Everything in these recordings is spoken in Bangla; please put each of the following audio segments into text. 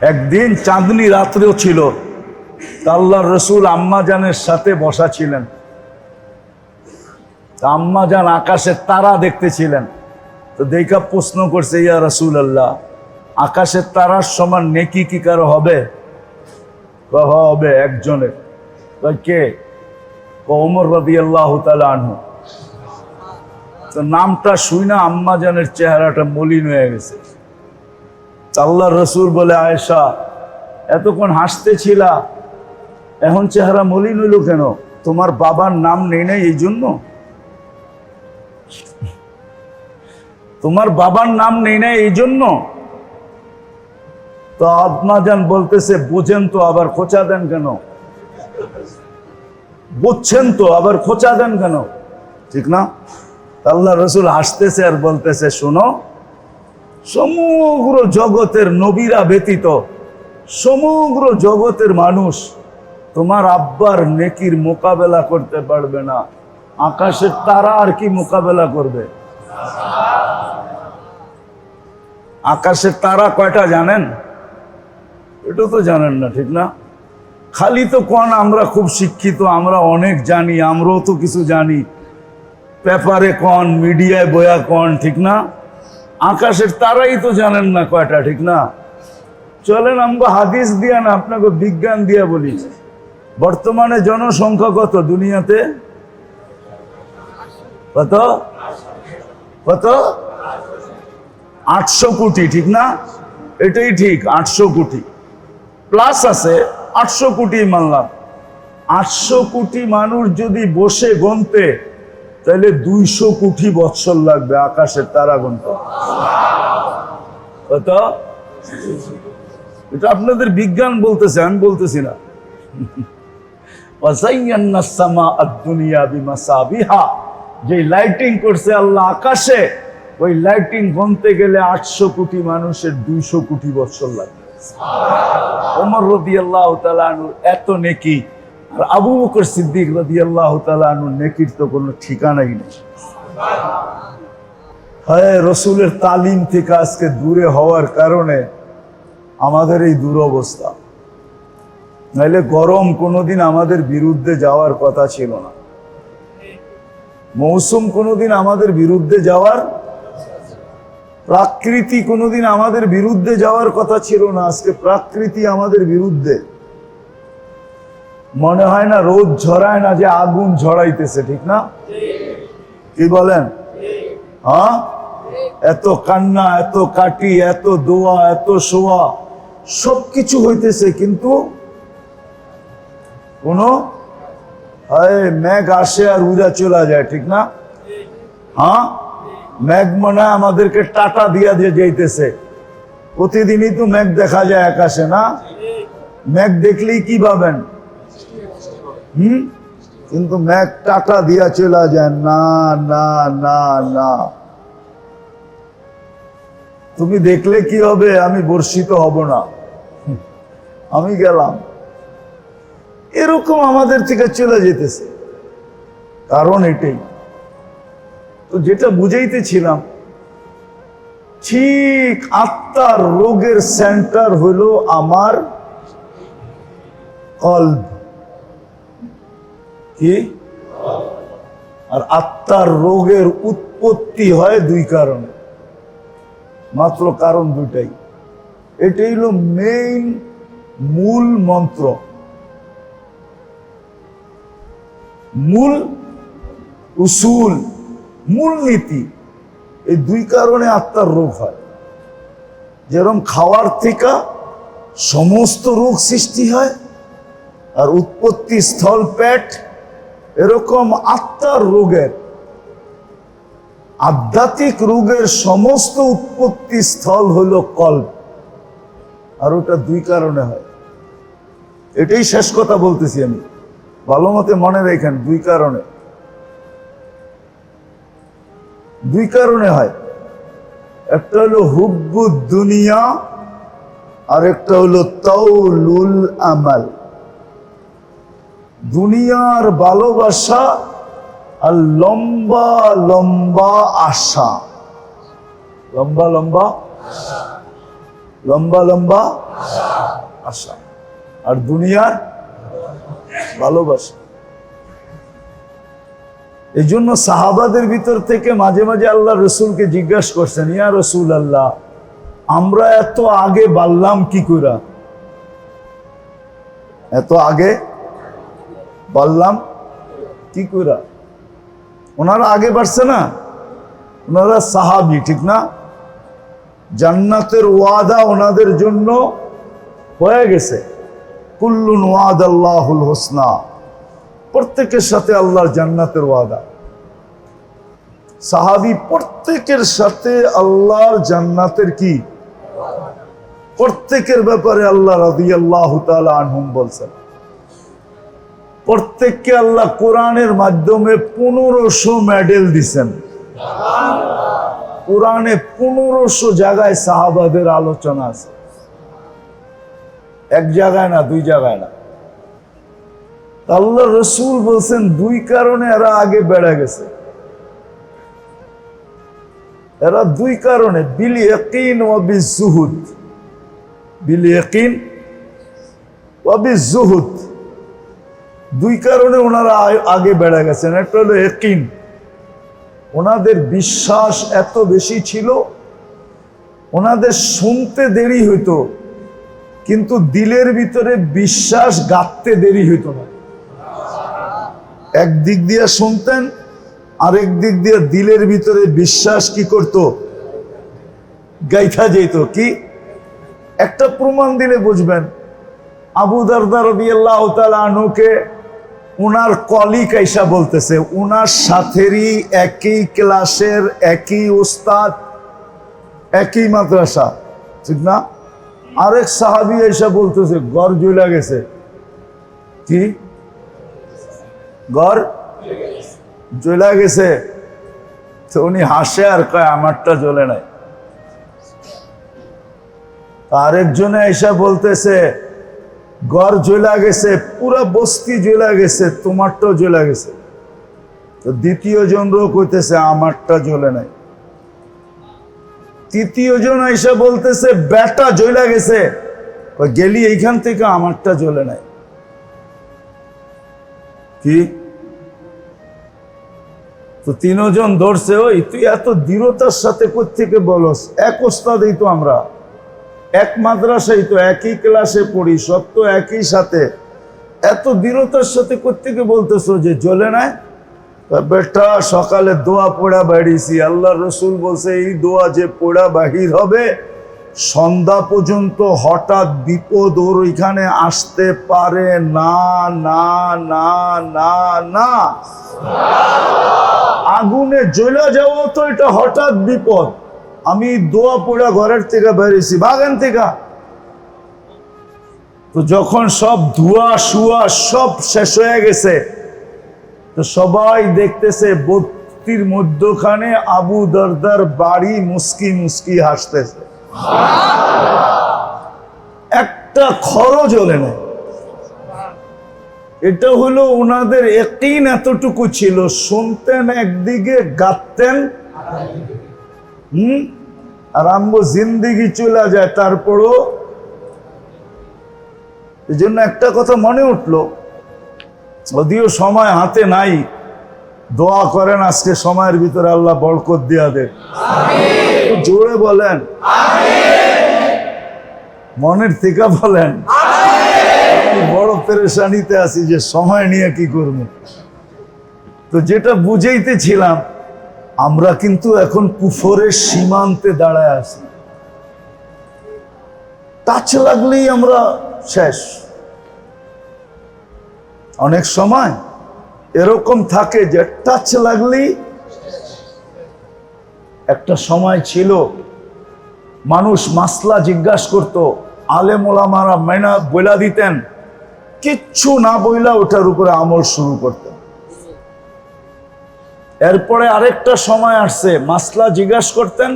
একদিন চাঁদনি রাত্রেও ছিল। তা আল্লাহর রসুল আম্মাজানের সাথে বসা ছিলেন। আম্মাজান আকাশের তারা দেখতেছিলেন তো দেখা প্রশ্ন করছে ইয়া রসুল আল্লাহ আকাশের তারার সমান নেকি কি কারও হবে? কয়, "হ, হবে একজনের। কে? কয়, ওমর রদি আল্লাহ আনহু। তো নামটা শুই না আম্মাজানের চেহারাটা মলিন হয়ে গেছে। আল্লাহ রসুল বলে, আয়েশা, এতক্ষণ হাসতেছিলা, এখন চেহারা মলিন হইল কেন? তোমার বাবার নাম নেই নাই এই জন্য? তোমার বাবার নাম নেই নাই এই জন্য? তো আত্মাজান বলতেছে, বুঝেন তো আবার খোঁচা দেন কেন? বুঝছেন তো আবার খোঁচা দেন কেন? ঠিক না? আল্লাহ রসুল হাসতেছে আর বলতেছে, শোনো সমগ্র জগতের নবীরা ব্যতীত সমগ্র জগতের মানুষ তোমার আব্বার নেকির মোকাবেলা করতে পারবে না। আকাশের তারা আর কি মোকাবেলা করবে? আকাশের তারা কয়টা জানেন? এটা তো জানেন না, ঠিক না? খালি তো কোন আমরা খুব শিক্ষিত, আমরা অনেক জানি, আমরাও তো কিছু জানি। পেপারে কন, মিডিয়ায় বয়া কন, ঠিক না? আকাশের তারাই তো জানেন না কয়টা, ঠিক না? চলেন, আমগো হাদিস দিয়া না আপনাকে বিজ্ঞান দিয়া বলি। বর্তমানে জনসংখ্যা কত দুনিয়াতে? কত? কত? আটশো কোটি, ঠিক না? এটাই ঠিক, আটশো কোটি। প্লাস আছে, আটশো কোটি মানলাম। আটশো কোটি মানুষ যদি বসে গনতে তাহলে দুইশো কোটি বৎসর লাগবে আকাশের তারা কত এটা আপনাদের বিজ্ঞান বলতেছে, আমি বলতেছি না। যে লাইটিং করছে আল্লাহ আকাশে, ওই লাইটিং গনতে গেলে আটশো কোটি মানুষের দুইশো কোটি বছর লাগবে। ওমর রদি আল্লাহ এত নেকি আর আবু বকর সিদ্দিক রদি আল্লাহ নেকির তো কোনো ঠিকানাই নেই। হ্যাঁ রসুলের তালিম থেকে আজকে দূরে হওয়ার কারণে আমাদের এই দুরবস্থা। নাইলে গরম কোনোদিন আমাদের বিরুদ্ধে যাওয়ার কথা ছিল না। মৌসুম কোনোদিন আমাদের বিরুদ্ধে যাওয়ার, প্রাকৃতি কোনোদিন আমাদের বিরুদ্ধে যাওয়ার কথা ছিল না। আজকে প্রাকৃতি আমাদের বিরুদ্ধে মনে হয় না রোদ ঝরায় না যে আগুন ঝরাইতেছে, ঠিক না? কি বলেন? হ্যাঁ? এত কান্না, এত কাটি, এত দোয়া, এত শোয়া, সবকিছু হইতেছে কিন্তু কোনো মেঘ আসে আর উড়া চলে যায়, ঠিক না? হ্যাঁ? মেঘ মনে আমাদেরকে টাটা দিয়া দিয়ে যাইতেছে। প্রতিদিনই তো মেঘ দেখা যায় আকাশে, না? মেঘ দেখলেই কি পাবেন হুম? কিন্তু ম্যাক টাকা দিয়া চলে যায়, না না না না। তুমি দেখলে কি হবে? আমি বর্ষিত হব না। আমি গেলাম। এরকম আমাদের থেকে চলে যেতেছে। কারণ এটাই। তো যেটা বুঝাইতেছিলাম, ঠিক আত্মার রোগের সেন্টার হলো আমার কল্ব কি? আর আত্মার রোগের উৎপত্তি হয় দুই কারণে। মাত্র কারণ দুইটাই। এটাই হলো মেইন মূল মন্ত্র। মূল উসুল, মূল নীতি। এই দুই কারণে আত্মার রোগ হয়। যেরকম খাওয়ার থেকে সমস্ত রোগ সৃষ্টি হয়, আর উৎপত্তি স্থল, পেট এরকম আত্মার রোগের, আধ্যাত্মিক রোগের সমস্ত উৎপত্তি স্থল হলো কল্প আর ওটা দুই কারণে হয়। এটাই শেষ কথা বলতেছি আমি। ভালো মতে মনে রেখেন, দুই কারণে। দুই কারণে হয়। একটা হলো হুব্বুদ দুনিয়া আর একটা হলো তৌলুল আমাল। দুনিয়ার ভালোবাসা আর লম্বা লম্বা আশা। লম্বা লম্বা লম্বা লম্বা আশা। আর দুনিয়ার ভালোবাসা। এই জন্য সাহাবাদের ভিতর থেকে মাঝে মাঝে আল্লাহ রসুলকে জিজ্ঞাসা করছেন, ইয়া রসুল আল্লাহ আমরা এত আগে বাড়লাম কি করে এত আগে বাড়লাম কি করে ওনারা আগে বাড়ছে না? ওনারা সাহাবি, ঠিক না? জান্নাতের ওয়াদা ওনাদের জন্য হয়ে গেছে। কুল্লুন ওয়াদ আল্লাহুল হোসনা, প্রত্যেকের সাথে আল্লাহর জান্নাতের ওয়াদা। সাহাবি প্রত্যেকের সাথে আল্লাহর জান্নাতের কি? প্রত্যেকের ব্যাপারে আল্লাহ রাদি আল্লাহ আনহুম বলছেন। প্রত্যেককে আল্লাহ কোরআনের মাধ্যমে পনেরোশো মেডেল দিছেন। কোরআনে পনেরোশো জায়গায় সাহাবাদের আলোচনা আছে। এক জায়গায় না, দুই জায়গায় না। আল্লাহ রসুল বলছেন, দুই কারণে এরা আগে বেড়ে গেছে। এরা দুই কারণে, বিল ইয়াকিন ও বি জুহুদ বিল ইয়াকিন ও বি জুহুদ দুই কারণে ওনারা আগে বেড়ে গেছেন। একটা হলো একিন ওনাদের বিশ্বাস এত বেশি ছিল, ওনাদের শুনতে দেরি হইতো, কিন্তু দিলের ভিতরে বিশ্বাস গাঁথতে দেরি হইতো না। এক দিক দিয়ে শুনতেন, আরেক দিক দিয়ে দিলের ভিতরে বিশ্বাস কি করত? গাইথা যেত কি? একটা প্রমাণ দিলে বুঝবেন। আবু দারদা রবিআল্লাহ আনুকে উনার কলিক আইসা বলতেছে, উনার সাথেরই একই ক্লাসের একই উস্তাদ একই মাদ্রাসা। ঠিক না? আরেক সাহাবি এসে বলতেছে গড় জ্বলা গেছে। কি? গড় জ্বলা গেছে? তো উনি হাসে আর কয়, আমারটা জ্বলে নাই। আরেকজনে এসে বলতেছে গড় জ্বলা গেছে, পুরা বস্তি জ্বলা গেছে, তোমারটাও জ্বলা গেছে। তো দ্বিতীয় জনও কইতেছে আমারটা জ্বলে নাই। তৃতীয় জন এসে বলতেছে ব্যাটা জ্বলা গেছে। গেলি এইখান থেকে, আমারটা জ্বলে নাই। কি? তো তিনজন ধরছে, ওই, তুই এত দৃঢ়তার সাথে কোথেকে বলস? এক ওস্তাদেই তো আমরা। এক মাদ্রাসায় তো একই ক্লাসে পড়ি, সব তো একই সাথে। এত দৃঢ়তার সাথে কোথেকে বলতেছো যে জ্বলে নাই বেটা, সকালে দোয়া পোড়া বাড়িছি আল্লাহ রসুল বলছে, এই দোয়া যে পোড়া বাহির হবে, সন্ধ্যা পর্যন্ত হঠাৎ বিপদ ওর ওইখানে আসতে পারে না না না না না। আগুনে জ্বলে যাওয়া তো এটা হঠাৎ বিপদ। আমি দোয়া পোড়া ঘরের থেকে বেরিয়েছি বাগান থেকে। তো যখন সব ধোয়া শুয়া সব শেষ হয়ে গেছে, তো সবাই দেখতেছে বত্তির মধ্যখানে আবু দরদার বাড়ি মুস্কি মুস্কি হাসতেছে। একটা খরচ হলে না। এটা হলো ওনাদের একদিন এতটুকু ছিল, শুনতেন একদিকে গাতেন হুম? আর আম্বু জিন্দিগি চলে যায় তারপরও। এই জন্য একটা কথা মনে উঠল যদিও সময় হাতে নাই দোয়া করেন আজকে সময়ের ভিতরে আল্লাহ বরকত দিয়া দেন। জোরে বলেন। মনের থেকে বলেন। বড় পেরেশানিতে আছি যে সময় নিয়ে কি করব। তো যেটা বুঝাইতেছিলাম আমরা কিন্তু এখন কুফরের সীমান্তে দাঁড়ায় আছি। টাচ লাগলেই আমরা শেষ। অনেক সময় এরকম থাকে যে টাচ লাগলেই একটা সময় ছিল, মানুষ মাসলা জিজ্ঞাসা করত, আলেম ওলামারা মেনা বইলা দিতেন, কিচ্ছু না বইলা ওটার উপরে আমল শুরু করতেন। এরপরে আরেকটা সময় আসছে, মাসলা জিজ্ঞাসা করতেন,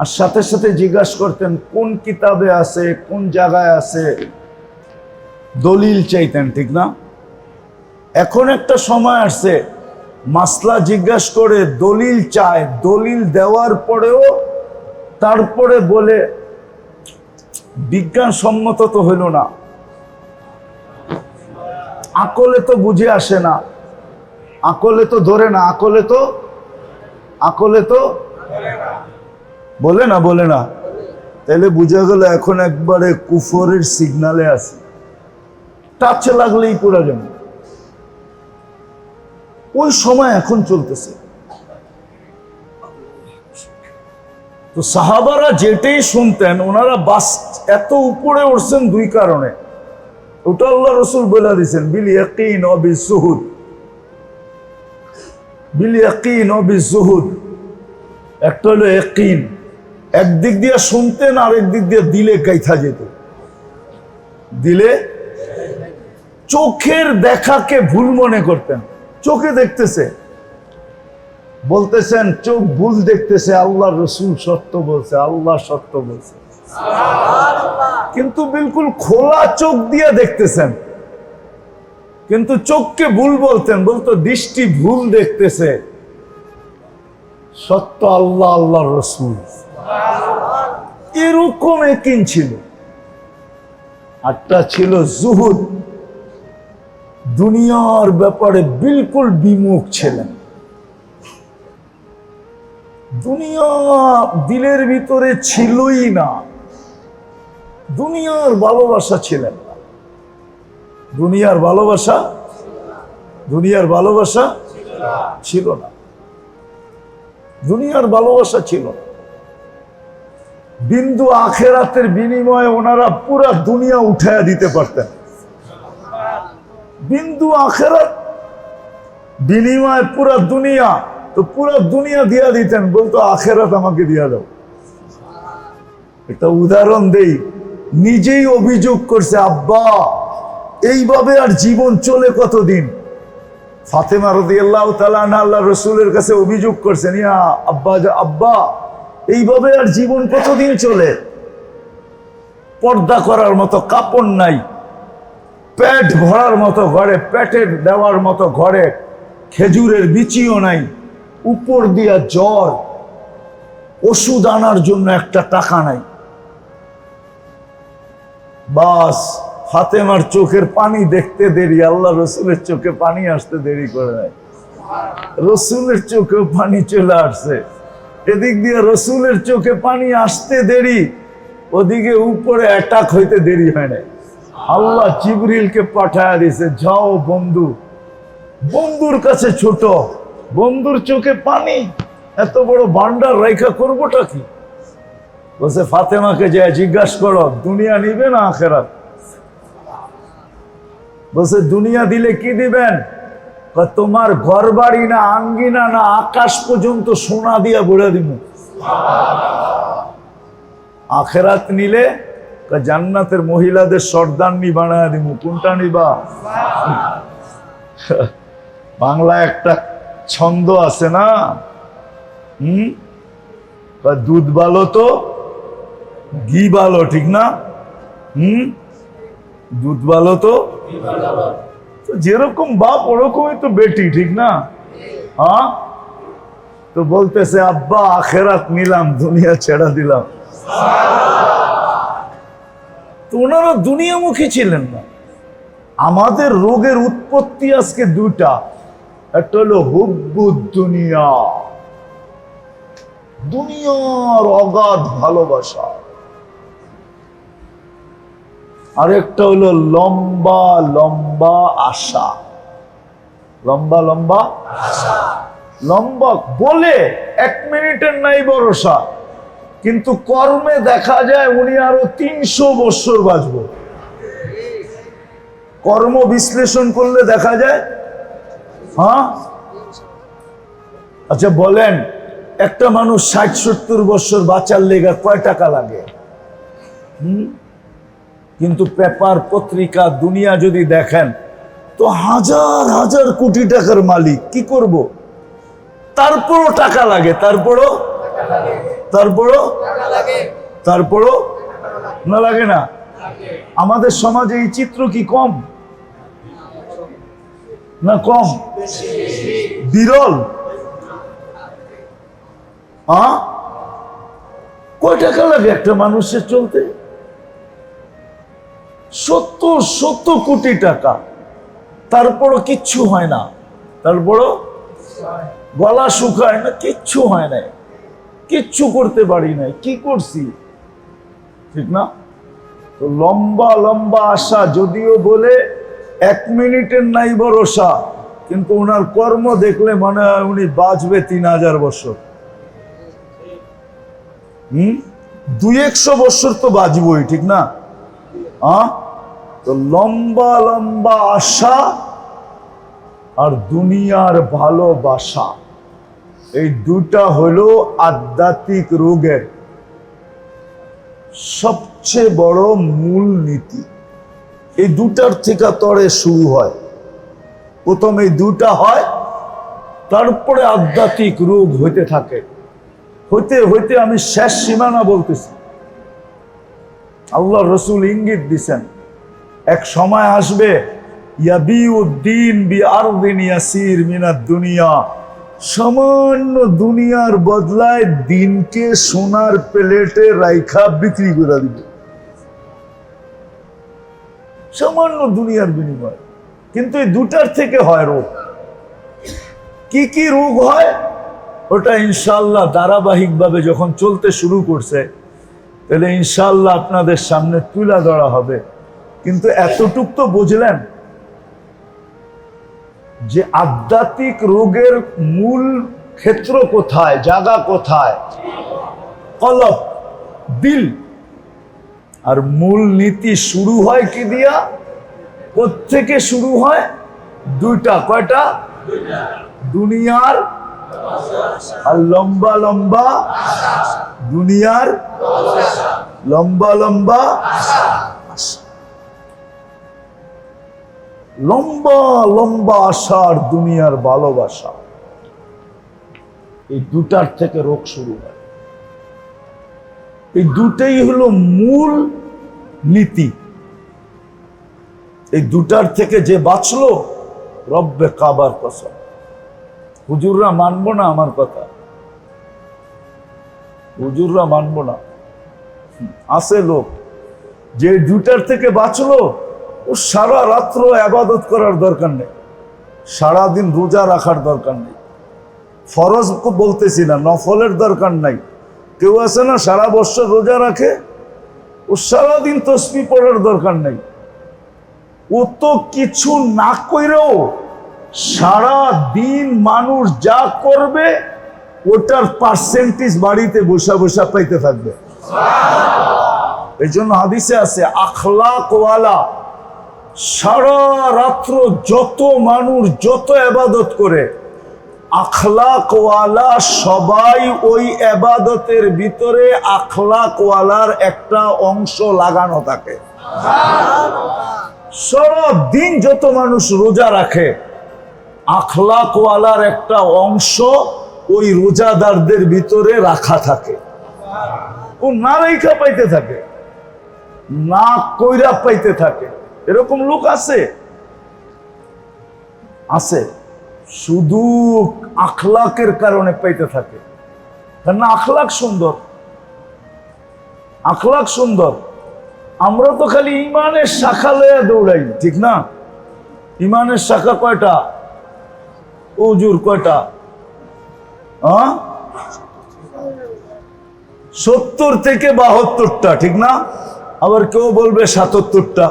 আর সাথে সাথে জিজ্ঞাসা করতেন, কোন কিতাবে আছে, কোন জায়গায় আছে, দলিল চাইতেন, ঠিক না? এখন একটা সময় আসছে, মাসলা জিজ্ঞাসা করে দলিল চায়, দলিল দেওয়ার পরেও তারপরে বলে, বিজ্ঞানসম্মত তো হইল না। আকলে তো বুঝে আসে না। আকলে তো ধরে না, আকলে তো আকলে তো বলে না বলে না। তাহলে বুঝা গেল এখন একবারে কুফরের সিগনালে আছে। টাচ লাগলেই পুরা যাবে। ওই সময় এখন চলতেছে। তো সাহাবারা যেটাই শুনতেন, ওনারা বাস এত উপরে উঠছেন দুই কারণে। ওটা আল্লাহ রসুল বলে দিয়েছেন, বিল ইয়াকিন অবি সুহুদ। বিল ইয়াকিন অবি সুহুদ একটা হলো ইয়াকিন। একদিক দিয়ে শুনতেন আরেক দিক দিয়ে দিলে গাইথা যেত। দিলে চোখের দেখাকে ভুল মনে করতেন। চোখে দেখতেছে। বলতেছেন চোখ ভুল দেখতেছে আল্লাহ রসুল সত্য বলছে আল্লাহ সত্য বলছে। কিন্তু বিলকুল খোলা চোখ দিয়ে দেখতেছেন। কিন্তু চোখকে ভুল বলতেন, বলতো, দৃষ্টি ভুল দেখতেছে। সত্য আল্লাহ আল্লাহ রসুল। এরকম একিন ছিল। আরটা ছিল জুহুদ। দুনিয়ার ব্যাপারে বিলকুল বিমুখ ছিলেন। দুনিয়া দিলের ভিতরে ছিলই না। দুনিয়ার ভালোবাসা ছিলেন। না দুনিয়ার ভালোবাসা দুনিয়ার ভালোবাসা ছিল না। দুনিয়ার ভালোবাসা ছিল না। বিন্দু আখেরাতের বিনিময়ে ওনারা পুরা দুনিয়া উঠাইয়া দিতে পারতেন। বিন্দু আখেরাত বিনিময় পুরা দুনিয়া, তো পুরা দুনিয়া দিয়া দিতেন, বলতো, আখেরাত আমাকে দিয়া দাও। একটা উদাহরণ দেই। নিজেই অভিযোগ করছে, আব্বা এইভাবে আর জীবন চলে কতদিন? ফাতেমা রদি আল্লাহ আল্লাহ রসুলের কাছে অভিযোগ করছেন, ইয়া আব্বা আব্বা, এইভাবে আর জীবন কতদিন চলে? পর্দা করার মতো কাপড় নাই, পেট ভরার মতো ঘরে, পেটের দেওয়ার মতো ঘরে, খেজুরের বিচিও নাই, উপর দিয়া জ্বর, ওষুধ আনার জন্য একটা টাকা নাই। বাস ফাতেমার চোখের পানি দেখতে দেরি, আল্লাহ রসুলের চোখে পানি আসতে দেরি করে নাই। রসুলের চোখেও পানি চলে আসছে। এদিক দিয়ে রসুলের চোখে পানি আসতে দেরি, ওদিকে উপরে অ্যাটাক হইতে দেরি হয় নাই। আল্লাহ জিবরিলকে পাঠায় দিছে যাও বন্ধু, বন্ধুর কাছে ছোট, বন্ধুর চোখে পানি, এত বড় ভান্ডার রেখা করবোটা কি? বলছে, ফাতেমাকে যে জিজ্ঞাসা করো, দুনিয়া নিবে না আখেরাত? বলছে, দুনিয়া দিলে কি দিবেন? তোমার ঘর বাড়ি না আঙ্গিনা না আকাশ পর্যন্ত সোনা দিয়া ভরে দিব। আখেরাত নিলে জান্নাতের মহিলাদের সর্দারনি বানায় দিব। কোনটা নিবা? বাংলা একটা ছন্দ আছে না? হুম? দুধ ভালো তো, ঘি ভালো ঠিক না? হুম? দুধ ভালো তো? যেরকম বাপ, ওরকমই তো বেটি, ঠিক না? হ্যাঁ? তো বলতেছে, আব্বা, আখেরাত নিলাম, দুনিয়া ছেড়া দিলাম। তো ওনারা দুনিয়ামুখী ছিলেন না। আমাদের রোগের উৎপত্তি আজকে দুটা একটা হলো হুব্বুদ দুনিয়া। দুনিয়ার অগাধ ভালোবাসা। আরেকটা হলো লম্বা লম্বা আশা। লম্বা লম্বা লম্বা বলে এক মিনিটের নাই ভরসা। কিন্তু কর্মে দেখা যায় উনি আরও তিনশো বৎসর বাঁচব। কর্ম বিশ্লেষণ করলে দেখা যায় হ্যাঁ? আচ্ছা বলেন, একটা মানুষ ষাট সত্তর বছর বাঁচার লেগা কয় টাকা লাগে? হুম? কিন্তু পেপার পত্রিকা দুনিয়া যদি দেখেন, তো হাজার হাজার কোটি টাকার মালিক, কি করব? তারপরও টাকা লাগে, তারপরও? তারপরও? তারপরও? না লাগে না? আমাদের সমাজে এই চিত্র কি কম? না কম? বিরল? কয় টাকা লাগে একটা মানুষের চলতে? সত্তর শত কোটি টাকা। তারপরও কিচ্ছু হয় না। তারপরও গলা শুকায় না, কিচ্ছু হয় নাই। কিচ্ছু করতে পারি নাই। কি করছি? ঠিক না? তো লম্বা লম্বা আশা, যদিও বলে এক মিনিটের নাই ভরসা, কিন্তু ওনার কর্ম দেখলে মনে হয় উনি বাঁচবে তিন হাজার বছর। হম? দুই একশো বছর তো বাঁচবই, ঠিক না? আহ তো লম্বা লম্বা আশা আর দুনিয়ার ভালোবাসা। এই দুটা হলো আধ্যাত্মিক রোগের সবচেয়ে বড় মূল নীতি এই দুটার থেকে তরে শুরু হয়। প্রথম এই দুটা হয়, তারপরে আধ্যাত্মিক রোগ হইতে থাকে। হইতে হইতে আমি শেষ সীমানা বলতেছি। আল্লাহ রসুল ইঙ্গিত দিছেন এক সময় আসবে ইয়াবি উদ্দিন বি আরদিন ইয়াসির মিনাদ দুনিয়া। সামান্য দুনিয়ার বদলায় দিনকে সোনার প্লেটে রাইখা বিক্রি করে দিবে। সামান্য দুনিয়ার বিনিময়। কিন্তু এই দুটার থেকে হয় রোগ। কি কি রোগ হয়? ওটা ইনশাল্লাহ ধারাবাহিকভাবে যখন চলতে শুরু করছে, তাহলে ইনশাল্লাহ আপনাদের সামনে তুলা ধরা হবে। কিন্তু এতটুক তো বুঝলেন যে আধ্যাত্মিক রোগের মূল ক্ষেত্র কোথায়, জায়গা কোথায়? কলব দিল। আর মূল নীতি শুরু হয় কি দিয়া? থেকে শুরু হয়? দুইটা, কয়টা? দুনিয়ার আর লম্বা লম্বা দুনিয়ার লম্বা লম্বা লম্বা লম্বা আশা আর দুনিয়ার ভালোবাসা। এই দুটার থেকে রোগ শুরু হয়। এই দুটাই হলো মূল নীতি। এই দুটার থেকে যে বাঁচলো, রব্বে কাবার কসম। হুজুররা মানবো না আমার কথা। হুজুররা মানব না। আছে লোক। যে দুটার থেকে বাঁচলো ও সারা রাত্র আবাদত করার দরকার নেই। সারাদিন রোজা রাখার দরকার নেই। ফরজ বলতেছি না নফলের দরকার নাই। কেউ আছে না সারা বছর রোজা রাখে ও সারাদিন তসবি পড়ার দরকার নেই। ও তো কিছু না কইরেও সারা দিন মানুষ যা করবে ওটার পার্সেন্টেজ বাড়িতে বসা বসা পাইতে থাকবে। এই জন্য হাদিসে আছে আখলাক ওয়ালা সারা রাত্র যত মানুষ, যত আবাদত করে আখলাক ওয়ালা সবাই ওই আবাদতের ভিতরে আখলাক ওয়ালার একটা অংশ লাগানো থাকে। সারা দিন যত মানুষ রোজা রাখে, আখলাকওয়ালার একটা অংশ ওই রোজাদারদের ভিতরে রাখা থাকে। ও না রেখা পাইতে থাকে না কইরা পাইতে থাকে। এরকম লোক আছে? আছে। শুধু আখলাকের কারণে পাইতে থাকে। না, আখলাক সুন্দর। আখলাক সুন্দর। আমরা তো খালি ইমানের শাখা লইয়া দৌড়াই, ঠিক না? ইমানের শাখা কয়টা? উজুর কয়টা? সত্তর থেকে বাহাত্তরটা, ঠিক না? আবার কেউ বলবে সাতাত্তরটা।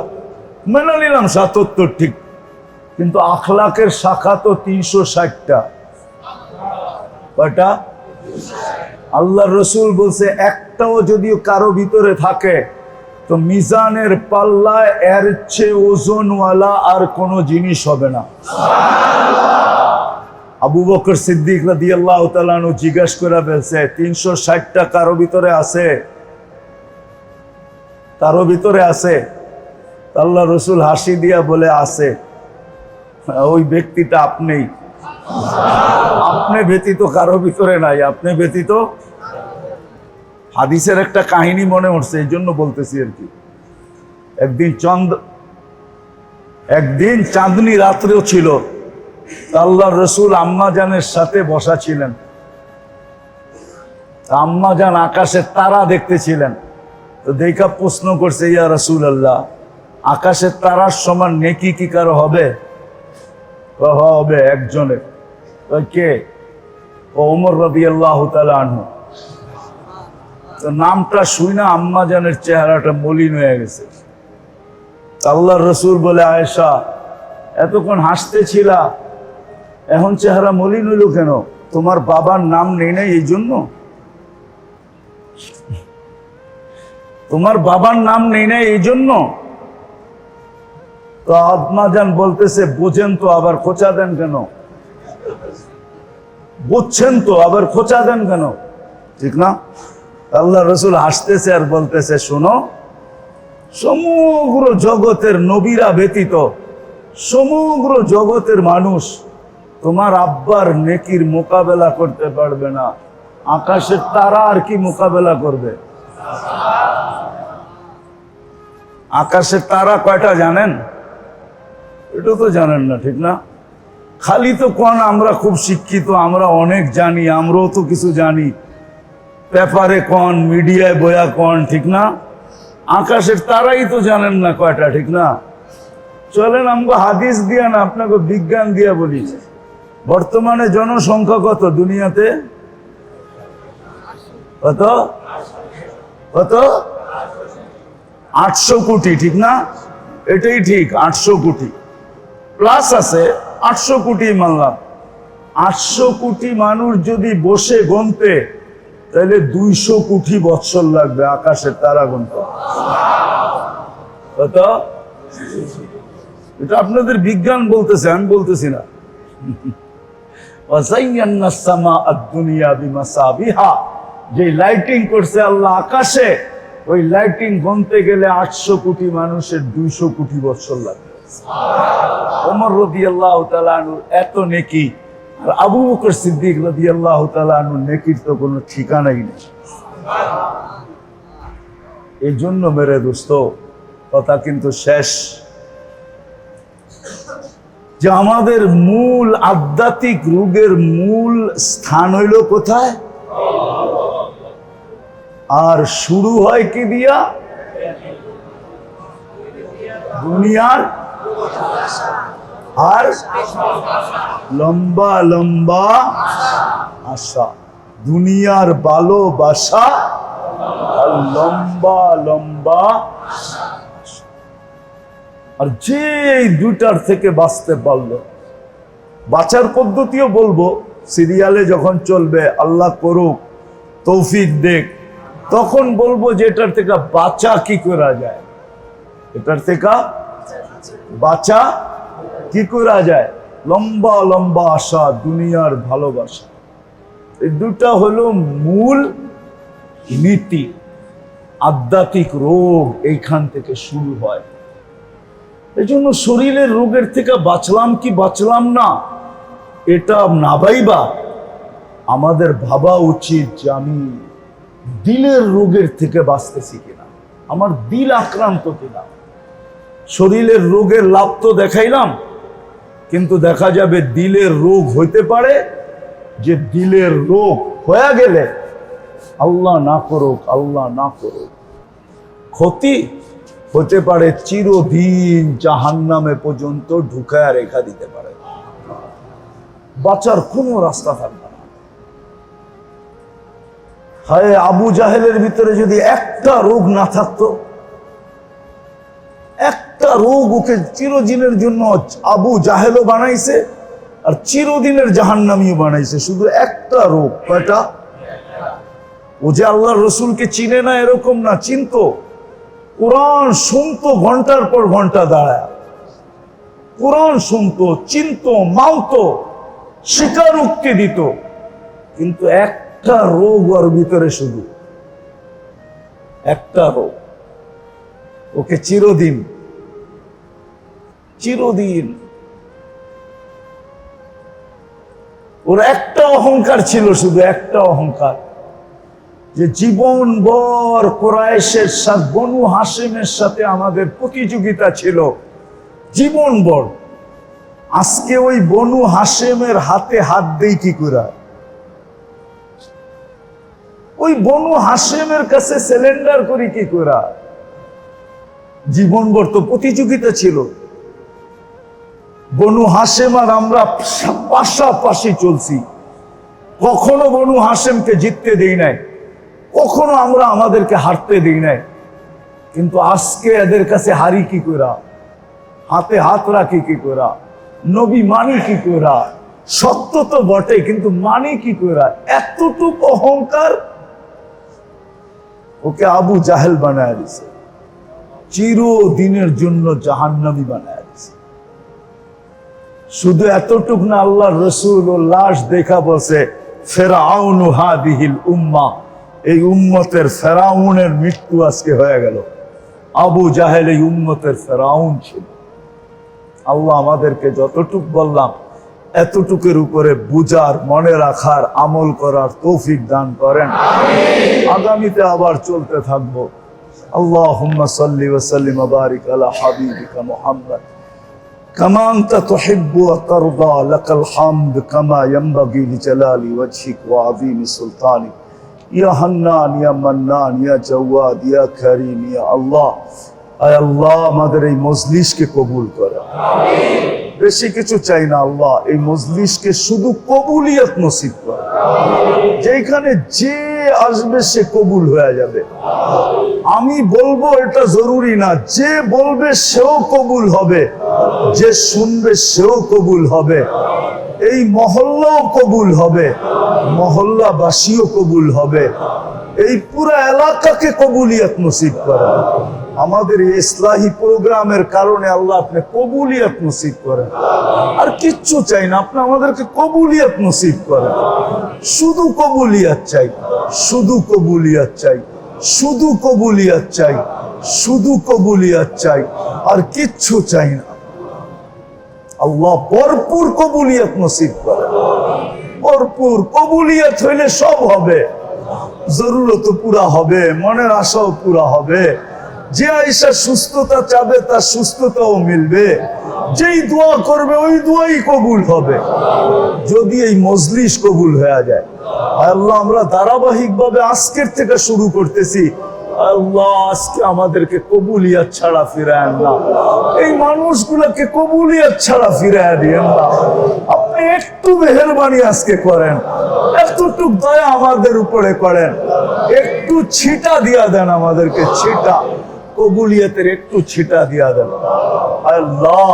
মেনে নিলাম সাতাত্তর ঠিক। কিন্তু আখলাকের শাখা তো তিনশো ষাটটা। কয়টা? আল্লাহ রসুল বলছে, একটাও যদি কারও ভিতরে থাকে, তো মিজানের পাল্লায় এর চেয়ে ওজনওয়ালা আর কোনো জিনিস হবে না। আবু বকর সিদ্দিক জিজ্ঞাসা করে ফেলছে তিনশো ষাটটা কারও ভিতরে আছে? কারও ভিতরে আছে? আল্লাহ রসুল হাসি দিয়া বলে আছে ওই ব্যক্তিটা আপনিই আপনি ব্যতীত কারও ভিতরে নাই, আপনি ব্যতীত হাদিসের একটা কাহিনী মনে উঠছে, এই জন্য বলতেছি আর কি। একদিন চন্দ, একদিন চাঁদনি রাত্রেও ছিল, আল্লাহ রসুল আম্মাজানের সাথে বসা ছিলেন। আম্মাজান আকাশের তারা দেখতেছিলেন তো দেখা প্রশ্ন করছে, ইয়া রসুল আল্লাহ আকাশের তারার সমান নেকি কি কারও হবে? হবে একজনের কে? ও ওমর রবি আল্লাহ আনহু। তো নামটা শুই না, আম্মা জানের চেহারাটা মলিন হয়ে গেছে। আল্লাহ রসুল বলে, আয়েশা, এতক্ষণ হাসতে হাসতেছিলা, এখন চেহারা মলিন হইল কেন? তোমার বাবার নাম নেই নাই এই জন্য? তোমার বাবার নাম নেই নাই এই জন্য? তো আত্মাজান বলতেছে, বোঝেন তো আবার খোঁচা দেন কেন? বুঝছেন তো আবার খোঁচা দেন কেন? ঠিক না? আল্লাহ রসুল হাসতেছে আর বলতেছে, শোনো, সমগ্র জগতের নবীরা ব্যতীত সমগ্র জগতের মানুষ তোমার আব্বার নেকির মোকাবেলা করতে পারবে না। আকাশের তারা আর কি মোকাবেলা করবে? আকাশের তারা কয়টা জানেন? এটা তো জানেন না, ঠিক না? খালি তো কোন আমরা খুব শিক্ষিত, আমরা অনেক জানি, আমরাও তো কিছু জানি। পেপারে কন, মিডিয়ায় বয়া কন, ঠিক না? আকাশের তারাই তো জানেন না কয়টা, ঠিক না? চলেন আমাকে হাদিস দিয়া না আপনাকে বিজ্ঞান দিয়া বলি। বর্তমানে জনসংখ্যা কত দুনিয়াতে? কত? কত? আটশো কোটি, ঠিক না? এটাই ঠিক, আটশো কোটি। প্লাস আছে আটশো কোটি মানলাম আটশো কোটি মানুষ যদি বসে গনতে তাহলে দুইশো কোটি বৎসর লাগবে আকাশের তারা গনতে কত এটা আপনাদের বিজ্ঞান বলতেছে, আমি বলতেছি না। যে লাইটিং করছে আল্লাহ আকাশে, ওই লাইটিং গনতে গেলে আটশো কোটি মানুষের দুইশো কোটি বছর লাগবে। ওমর আল্লাহ এত নেকি, আর আবু সিদ্দিক আল্লাহ তালুর নেকির তো কোনো ঠিকানাই নেই। এই জন্য মেরে দোস্ত, কথা কিন্তু শেষ। যে আমাদের মূল আধ্যাত্মিক রোগের মূল স্থান হইল কোথায়? আর শুরু হয় কি দিয়া? দুনিয়ার আর লম্বা লম্বা আশা। দুনিয়ার ভালোবাসা আর লম্বা লম্বা আর যে দুটার থেকে বাঁচতে পারল। বাঁচার পদ্ধতিও বলব, সিরিয়ালে যখন চলবে, আল্লাহ করুক, তৌফিক দেখ তখন বলব যে এটার থেকে বাঁচা কি করা যায়? এটার থেকে বাঁচা কি করা যায়? লম্বা লম্বা আশা, দুনিয়ার ভালোবাসা। এই দুটা হলো মূল নীতি। আধ্যাত্মিক রোগ এইখান থেকে শুরু হয়। এই জন্য শরীরের রোগের থেকে বাঁচলাম কি বাঁচলাম না, এটা না ভাইবা আমাদের ভাবা উচিত যে আমি দিলের রোগের থেকে বাঁচতেছি কিনা। আমার দিল আক্রান্ত কিনা। শরীরের রোগের লাভ তো দেখাইলাম, কিন্তু দেখা যাবে দিলের রোগ হইতে পারে, যে দিলের রোগ হয়ে গেলে আল্লাহ না করুক, আল্লাহ না করুক। ক্ষতি হতে পারে চিরদিন জাহান্নামে পর্যন্ত ঢুকায় রেখা দিতে পারে। বাঁচার কোনো রাস্তা থাকবে না। হায় আবু জাহেলের ভিতরে যদি একটা রোগ না থাকতো একটা রোগ ওকে চিরদিনের জন্য আবু জাহেলও বানাইছে আর চিরদিনের জাহান্নামিও বানাইছে। শুধু একটা রোগ, কয়টা? ও যে আল্লাহ রসুলকে চিনে না এরকম না, চিনতো। কোরআন শুনতো ঘণ্টার পর ঘণ্টা দাঁড়ায়। কোরআন শুনতো, চিনতো, মানতো, স্বীকারোক্তি দিত। কিন্তু একটা রোগ ওর ভিতরে শুধু। একটা রোগ। ওকে চিরদিন চিরদিন। ওর একটা অহংকার ছিল শুধু, একটা অহংকার। যে জীবন বর কোরআশের সাথে, বনু হাসিমের সাথে আমাদের প্রতিযোগিতা ছিল। জীবন বর আজকে ওই বনু হাসেমের হাতে হাত দেই কি করে? ওই বনু হাসেমের কাছে সিলিন্ডার করি কি করে? জীবনভর তো প্রতিযোগিতা ছিল। বনু হাসেম আর আমরা পাশাপাশি চলছি। কখনো বনু হাসেমকে জিততে দেই নাই, কখনো আমরা আমাদেরকে হারতে দিই নাই। কিন্তু আজকে এদের কাছে হারি কি করা হাতে হাত রাখি কি করা নবী মানি কি করা সত্য তো বটে, কিন্তু মানি কি করা এতটুক অহংকার ওকে আবু জাহেল বানায় দিছে। চিরদিনের জন্য জাহান্নামি বানায় শুধু এতটুক না আল্লাহ রসুল ও লাশ দেখা বলছে ফেরাউন হাদিহিল উম্মা। এই উম্মতের ফেরাউনের মৃত্যু আজকে হয়ে গেল। আবু জাহেল এই উম্মতের ফেরাউন ছিল। আল্লাহ আমাদেরকে যতটুক বললাম এতটুকের উপরে বুজার মনে রাখার আমল করার তৌফিক দান করেন। আগামীতে আবার চলতে থাকব। আল্লাহ সাল্লি ওসাল্লিম বারিক আলা হাবিবিকা মুহাম্মদ। كما أنت تحب وترضى لك الحمد كما ينبغي لجلال وجهك وعظيم سلطانك يا حنان يا منان يا جواد يا كريم يا الله আয় আল্লাহ আমাদের এই মজলিসকে কবুল করে বেশি কিছু চাই না আল্লাহ এই মজলিসকে শুধু কবুলিয়ত নসিব করে যেখানে যে আসবে সে কবুল হয়ে যাবে। আমি বলব এটা জরুরি না, যে বলবে সেও কবুল হবে, যে শুনবে সেও কবুল হবে। এই মহল্লাও কবুল হবে, মহল্লাবাসীও কবুল হবে। এই পুরা এলাকাকে কবুলিয়াত নসিব করে। আমাদের এই ইসলাহি প্রোগ্রামের কারণে আল্লাহ আপনি কবুলিয়ত নসিব করেন। আর কিচ্ছু চাই না, আপনি আমাদেরকে কবুলিয়ত নসিব করেন। শুধু কবুলিয়ত চাই, শুধু কবুলিয়ত চাই, শুধু কবুলিয়ত চাই, শুধু কবুলিয়ত চাই, আর কিচ্ছু চাই না। আল্লাহ ভরপুর কবুলিয়ত নসিব করে ভরপুর কবুলিয়ত হইলে সব হবে। জরুরত পুরা হবে, মনের আশাও পুরা হবে। যে আয়সা সুস্থতা চাবে, তার সুস্থতাও মিলবে। যেই দোয়া করবে, ওই দোয়াই কবুল হবে। যদি এই মজলিস কবুল হয়ে যায়। আল্লাহ, আমরা ধারাবাহিক ভাবে আজকের থেকে শুরু করতেছি। আল্লাহ, আজকে আমাদেরকে কবুলিয়াত ছাড়া ফিরায় না। এই মানুষগুলোকে কবুলিয়াত ছাড়া ফিরায় দিয়েন না। আপনি একটু মেহরবানি আজকে করেন। এতটুক দয়া আমাদের উপরে করেন। একটু ছিটা দিয়া দেন আমাদেরকে, ছিটা। কবুলিয়াতের একটু ছিটা দিয়া দেন। আল্লাহ,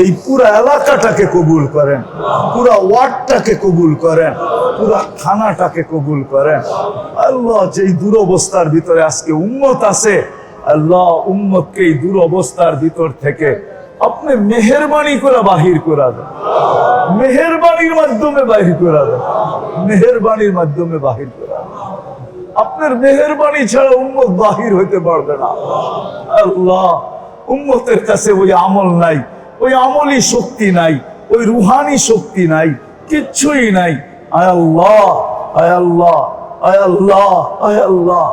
এই পুরো এলাকাটাকে কবুল করেন, পুরা ওয়ার্ডটাকে কবুল করেন, পুরা থানাটাকে কবুল করেন। আল্লাহ, যেই দুরবস্থার ভিতরে আজকে উম্মত আছে, আল্লাহ উম্মতকে এই দুরবস্থার ভিতর থেকে আপনি মেহরবানি করে বাহির করা দেন। মেহরবানির মাধ্যমে বাহির করা দেন। মেহরবানির মাধ্যমে বাহির করা দেন। আপনার মেহরবানি ছাড়া উম্মত বাহির হইতে পারবে না। আল্লাহ, উম্মতের কাছে ওই আমল নাই, ওই আমলি শক্তি নাই, ওই রুহানি শক্তি নাই, কিচ্ছুই নাই। আয় আল্লাহ আয় আল্লাহ আয় আল্লাহ আয় আল্লাহ।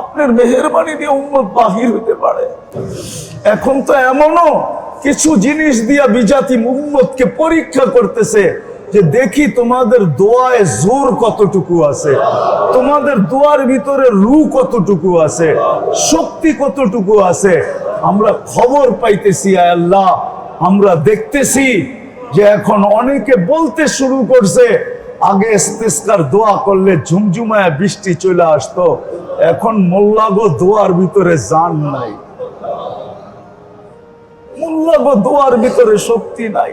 আপনার মেহরবানি দিয়ে উম্মত বাহির হতে পারে। এখন তো এমনও কিছু জিনিস দিয়া বিজাতি উম্মতকে পরীক্ষা করতেছে যে দেখি তোমাদের দোয়ায় জোর কতটুকু আছে, তোমাদের দোয়ার ভিতরে রু কতটুকু আছে, শক্তি কতটুকু আছে, আমরা খবর পাইতেছি আল্লাহ, আমরা দেখতেছি যে এখন অনেকে বলতে শুরু করছে, আগে ইস্তেস্কার দোয়া করলে ঝুমঝুমায় বৃষ্টি চলে আসতো, এখন মোল্লাগো দোয়ার ভিতরে জান নাই। মোল্লাগো দোয়ার ভিতরে শক্তি নাই।